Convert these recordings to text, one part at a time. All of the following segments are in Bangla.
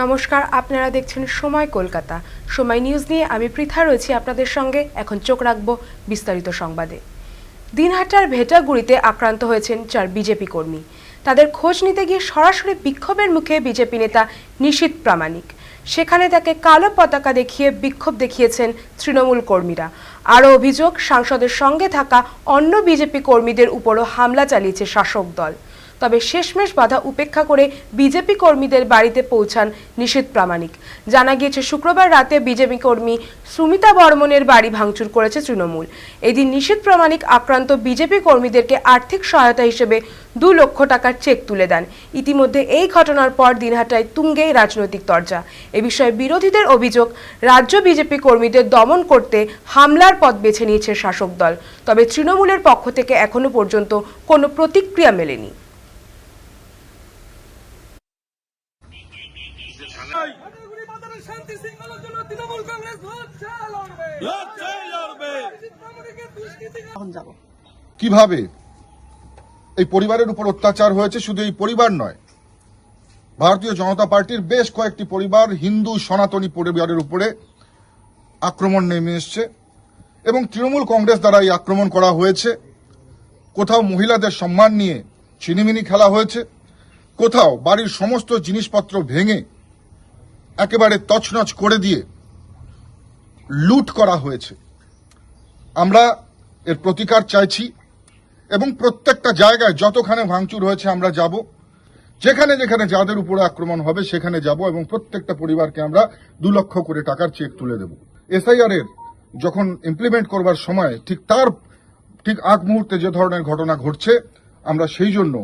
নমস্কার, আপনারা দেখছেন সময় কলকাতা। সময় নিউজ নিয়ে আমি পৃথা রয়েছি আপনাদের সঙ্গে। এখন চোখ রাখব বিস্তারিত সংবাদে। দিনহাটার ভেটাগুড়িতে আক্রান্ত হয়েছেন চার বিজেপি কর্মী। তাদের খোঁজ নিতে গিয়ে সরাসরি বিক্ষোভের মুখে বিজেপি নেতা নিশীত প্রামাণিক। সেখানে তাকে কালো পতাকা দেখিয়ে বিক্ষোভ দেখিয়েছেন তৃণমূল কর্মীরা। আরও অভিযোগ, সাংসদের সঙ্গে থাকা অন্য বিজেপি কর্মীদের উপরও হামলা চালিয়েছে শাসক দল। তবে শেষমেশ বাধা উপেক্ষা করে বিজেপি কর্মীদের বাড়িতে পৌঁছান নিষেধ প্রামাণিক। জানা গিয়েছে, শুক্রবার রাতে বিজেপি কর্মী সুমিতা বর্মনের বাড়ি ভাঙচুর করেছে তৃণমূল। এদিন নিষেধ প্রামাণিক আক্রান্ত বিজেপি কর্মীদেরকে আর্থিক সহায়তা হিসেবে দু লক্ষ টাকার চেক তুলে দেন। ইতিমধ্যে এই ঘটনার পর দিনহাটায় তুঙ্গে রাজনৈতিক তরজা এ বিষয়ে বিরোধীদের অভিযোগ, রাজ্য বিজেপি কর্মীদের দমন করতে হামলার পথ বেছে নিয়েছে শাসক দল। তবে তৃণমূলের পক্ষ থেকে এখনও পর্যন্ত কোনো প্রতিক্রিয়া মেলেনি। শান্তি শৃঙ্খলার জন্য তৃণমূল কংগ্রেস লড়বে। কীভাবে? এই পরিবারের উপর অত্যাচার হয়েছে শুধু এই পরিবার নয়। ভারতীয় জনতা পার্টির বেশ কয়েকটি পরিবার হিন্দু সনাতনী পরিবারের উপরে আক্রমণ নেমে এসছে এবং তৃণমূল কংগ্রেস দ্বারা এই আক্রমণ করা হয়েছে। কোথাও মহিলাদের সম্মান নিয়ে চিনিমিনি খেলা হয়েছে কোথাও বাড়ির সমস্ত জিনিসপত্র ভেঙে একেবারে তছনছ করে দিয়ে লুট করা হয়েছে। আমরা এর প্রতিকার চাইছি এবং প্রত্যেকটা জায়গায় যতখানে ভাঙচুর হয়েছে আমরা যাব। যেখানে যেখানে যাদের উপরে আক্রমণ হবে সেখানে যাব এবং প্রত্যেকটা পরিবারকে আমরা দু লক্ষ করে টাকার চেক তুলে দেব। এসআইআর এর যখন ইমপ্লিমেন্ট করবার সময় ঠিক তার ঠিক আগ মুহূর্তে যে ধরনের ঘটনা ঘটছে, আমরা সেই জন্য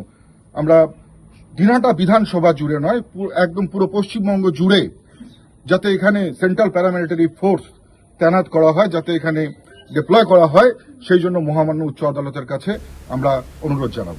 আমরা দিনাটা বিধানসভা জুড়ে নয় একদম পুরো পশ্চিমবঙ্গ জুড়ে যাতে এখানে সেন্ট্রাল প্যারামিলিটারি ফোর্স তৈনাত করা হয়, যাতে এখানে ডিপ্লয় করা হয়, সেই জন্য মহামান্য উচ্চ আদালতের কাছে আমরা অনুরোধ জানাব।